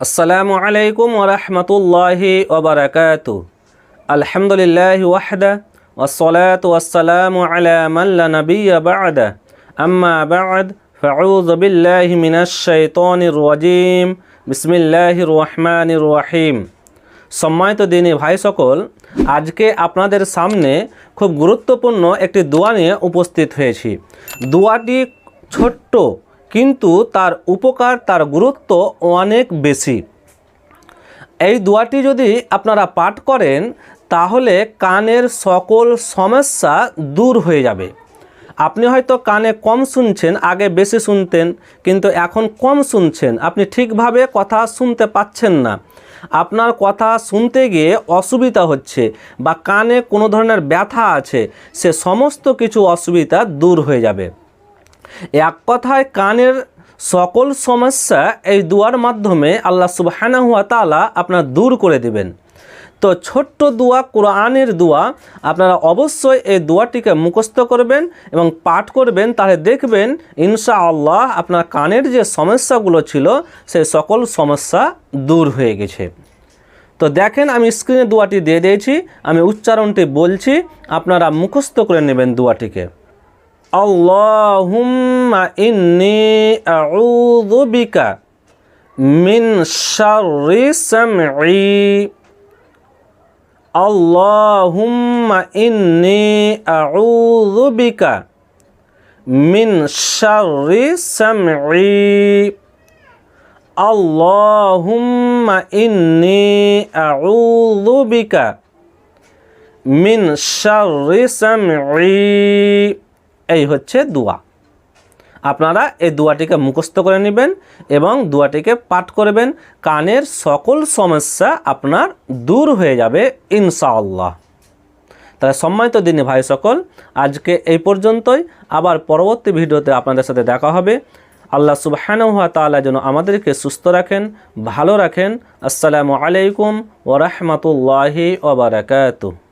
আসসালামু আলাইকুম ওরহমতুল্লাহি ওবরাকাতু আলহামদুলিল্লাহ ওয়াহদা والصلاة والسلام على من لا نبي بعده أما بعد فأعوذ بالله من الشيطان الرجيم بسم الله الرحمن الرحيم সম্মানিত দিনী ভাই সকল আজকে আপনাদের সামনে খুব গুরুত্বপূর্ণ একটি দোয়া নিয়ে উপস্থিত হয়েছি দোয়াটি ছোট্ট কিন্তু তার উপকার, তার গুরুত্ব অনেক বেশি। এই দোয়াটি যদি আপনারা পাঠ করেন, তাহলে কানের সকল সমস্যা দূর হয়ে যাবে। আপনি হয়তো কানে কম শুনছেন, আগে বেশি শুনতেন, কিন্তু এখন কম শুনছেন। আপনি ঠিকভাবে কথা শুনতে পাচ্ছেন না। আপনার কথা শুনতে গিয়ে অসুবিধা হচ্ছে বা কানে কোনো ধরনের ব্যথা আছে, সে সমস্ত কিছু অসুবিধা দূর হয়ে যাবে। এক কথায় কানের সকল সমস্যা এই দুয়ার মাধ্যমে আল্লাহ সুবহানাহু ওয়া তাআলা আপনার দূর করে দিবেন। তো ছোট্ট দোয়া, কোরআনের দোয়া, আপনারা অবশ্যই এই দোয়াটিকে মুখস্থ করবেন এবং পাঠ করবেন, তাহলে দেখবেন ইনশা আল্লাহ আপনার কানের যে সমস্যাগুলো ছিল, সেই সকল সমস্যা দূর হয়ে গেছে। তো দেখেন আমি স্ক্রিনে দোয়াটি দিয়ে দিয়েছি, আমি উচ্চারণটি বলছি, আপনারা মুখস্থ করে নেবেন দোয়াটিকে। اللهم إني أعوذ بك من شر سمعي اللهم إني أعوذ بك من شر سمعي اللهم إني أعوذ بك من شر سمعي এই হচ্ছে দোয়া। আপনারা এই দোয়াটিকে মুখস্থ করে নেবেন এবং দোয়াটিকে পাঠ করবেন। কানের সকল সমস্যা আপনার দূর হয়ে যাবে ইনশাআল্লাহ। তাহলে সম্মানিত দিনে ভাই সকল, আজকে এই পর্যন্তই। আবার পরবর্তী ভিডিওতে আপনাদের সাথে দেখা হবে। আল্লাহ সুবহানাহু ওয়া তাআলা যেন আমাদেরকে সুস্থ রাখেন, ভালো রাখেন। আসসালামু আলাইকুম ওয়া রাহমাতুল্লাহি ওয়া বারাকাতুহু।